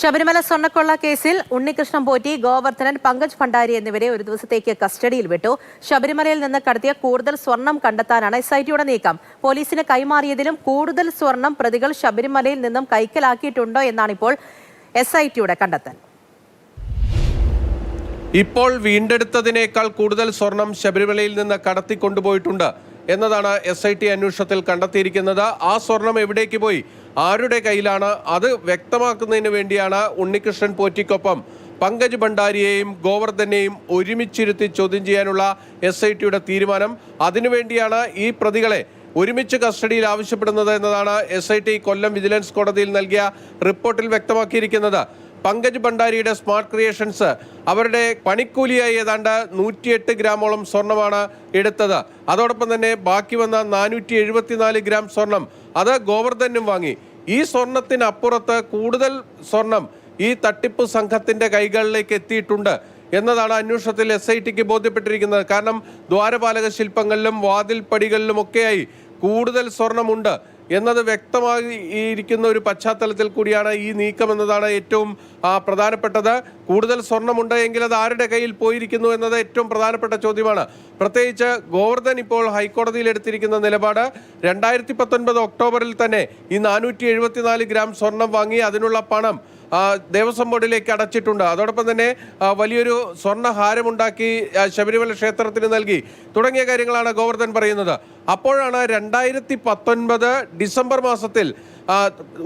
ശബരിമല സ്വർണക്കൊള്ള കേസിൽ ഉണ്ണികൃഷ്ണൻ പോറ്റി ഗോവർദ്ധനൻ പങ്കജ് ഭണ്ഡാരി എന്നിവരെ ഒരു ദിവസത്തേക്ക് കസ്റ്റഡിയിൽ വിട്ടു. ശബരിമലയിൽ നിന്ന് കടത്തിയ കൂടുതൽ സ്വർണം കണ്ടെത്താനാണ് എസ് ഐ ടിയുടെ നീക്കം. പോലീസിന് കൈമാറിയതിലും കൂടുതൽ സ്വർണം പ്രതികൾ ശബരിമലയിൽ നിന്നും കൈക്കലാക്കിയിട്ടുണ്ടോ എന്നാണ് ഇപ്പോൾ എസ് ഐ ടിയുടെ കണ്ടെത്തൽ. ഇപ്പോൾ വീണ്ടെടുത്തതിനേക്കാൾ കൂടുതൽ സ്വർണം ശബരിമലയിൽ നിന്ന് കടത്തിക്കൊണ്ടുപോയിട്ടുണ്ട്. എന്നതാണ് എസ് ഐ ടി അന്വേഷണത്തിൽ കണ്ടെത്തിയിരിക്കുന്നത്. ആ സ്വർണം എവിടേക്ക് പോയി? ആരുടെ കയ്യിലാണ്? അത് വ്യക്തമാക്കുന്നതിന് വേണ്ടിയാണ് ഉണ്ണികൃഷ്ണൻ പോറ്റിക്കൊപ്പം പങ്കജ് ഭണ്ഡാരിയെയും ഗോവർദ്ധനെയും ഒരുമിച്ചിരുത്തി ചോദ്യം ചെയ്യാനുള്ള എസ് ഐ ടിയുടെ തീരുമാനം. അതിനുവേണ്ടിയാണ് ഈ പ്രതികളെ ഒരുമിച്ച് കസ്റ്റഡിയിൽ ആവശ്യപ്പെടുന്നത് എന്നതാണ് S I T Kollam vigilance കോടതിയിൽ നൽകിയ റിപ്പോർട്ടിൽ വ്യക്തമാക്കിയിരിക്കുന്നത്. പങ്കജ് ഭണ്ഡാരിയുടെ സ്മാർട്ട് ക്രിയേഷൻസ് അവരുടെ പണിക്കൂലിയായി ഏതാണ്ട് നൂറ്റിയെട്ട് ഗ്രാമോളം സ്വർണമാണ് എടുത്തത്. അതോടൊപ്പം തന്നെ ബാക്കി വന്ന നാനൂറ്റി എഴുപത്തിനാല് ഗ്രാം സ്വർണം അത് ഗോവർദ്ധനും വാങ്ങി. ഈ സ്വർണത്തിനപ്പുറത്ത് കൂടുതൽ സ്വർണം ഈ തട്ടിപ്പ് സംഘത്തിന്റെ കൈകളിലേക്ക് എത്തിയിട്ടുണ്ട് എന്നതാണ് അന്വേഷണത്തിൽ എസ് ഐ ടിക്ക് ബോധ്യപ്പെട്ടിരിക്കുന്നത്. കാരണം ദ്വാരപാലക ശില്പങ്ങളിലും വാതിൽപ്പടികളിലുമൊക്കെയായി കൂടുതൽ സ്വർണമുണ്ട് എന്നത് വ്യക്തമായിരിക്കുന്ന ഒരു പശ്ചാത്തലത്തിൽ കൂടിയാണ് ഈ നീക്കം എന്നതാണ് ഏറ്റവും പ്രധാനപ്പെട്ടത്. കൂടുതൽ സ്വർണമുണ്ട് എങ്കിൽ അത് ആരുടെ കയ്യിൽ പോയിരിക്കുന്നു എന്നത് ഏറ്റവും പ്രധാനപ്പെട്ട ചോദ്യമാണ്. പ്രത്യേകിച്ച് ഗോവർദ്ധൻ ഇപ്പോൾ ഹൈക്കോടതിയിൽ എടുത്തിരിക്കുന്ന നിലപാട് രണ്ടായിരത്തി പത്തൊൻപത് ഒക്ടോബറിൽ തന്നെ ഈ നാനൂറ്റി ഗ്രാം സ്വർണം വാങ്ങി അതിനുള്ള പണം ദേവസ്വം ബോർഡിലേക്ക് അടച്ചിട്ടുണ്ട്. അതോടൊപ്പം തന്നെ വലിയൊരു സ്വർണഹാരമുണ്ടാക്കി ആ, ശബരിമല ക്ഷേത്രത്തിന് നൽകി. തുടങ്ങിയ കാര്യങ്ങളാണ് ഗോവർദ്ധൻ പറയുന്നത്. അപ്പോഴാണ് രണ്ടായിരത്തി പത്തൊൻപത് ഡിസംബർ മാസത്തിൽ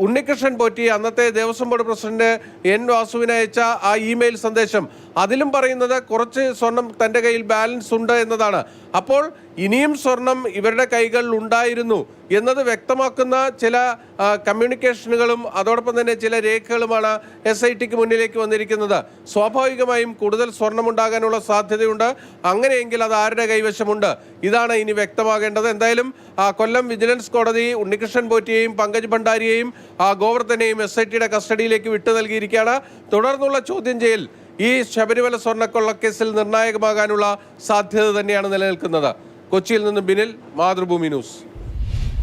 ഉണ്ണികൃഷ്ണൻ പോറ്റി അന്നത്തെ ദേവസ്വം ബോർഡ് പ്രസിഡന്റ് എൻ വാസുവിന് അയച്ച ആ ഇമെയിൽ സന്ദേശം. അതിലും പറയുന്നത് കുറച്ച് സ്വർണം തന്റെ കയ്യിൽ ബാലൻസ് ഉണ്ട് എന്നതാണ്. അപ്പോൾ ഇനിയും സ്വർണം ഇവരുടെ കൈകളിൽ ഉണ്ടായിരുന്നു എന്നത് വ്യക്തമാക്കുന്ന ചില കമ്മ്യൂണിക്കേഷനുകളും അതോടൊപ്പം തന്നെ ചില രേഖകളുമാണ് എസ് ഐ ടിക്ക് മുന്നിലേക്ക് വന്നിരിക്കുന്നത്. സ്വാഭാവികമായും കൂടുതൽ സ്വർണം ഉണ്ടാകാനുള്ള സാധ്യതയുണ്ട്. അങ്ങനെയെങ്കിൽ അത് ആരുടെ കൈവശമുണ്ട്? ഇതാണ് ഇനി വ്യക്തമാകേണ്ടത്. എന്തായാലും കൊല്ലം വിജിലൻസ് കോടതി ഉണ്ണികൃഷ്ണൻ പോറ്റിയെയും പങ്കജ് ഭണ്ഡാരിയെയും ഗോവർദ്ധനെയും എസ് ഐ ടിയുടെ കസ്റ്റഡിയിലേക്ക് വിട്ടു നൽകിയിരിക്കുകയാണ്. തുടർന്നുള്ള ചോദ്യം ചെയ്യൽ ഈ ശബരിമല സ്വർണക്കൊള്ളക്കേസിൽ നിർണായകമാകാനുള്ള സാധ്യത തന്നെയാണ് നിലനിൽക്കുന്നത്. കൊച്ചിയിൽ നിന്ന് ബിനിൽ മാതൃഭൂമി ന്യൂസ്.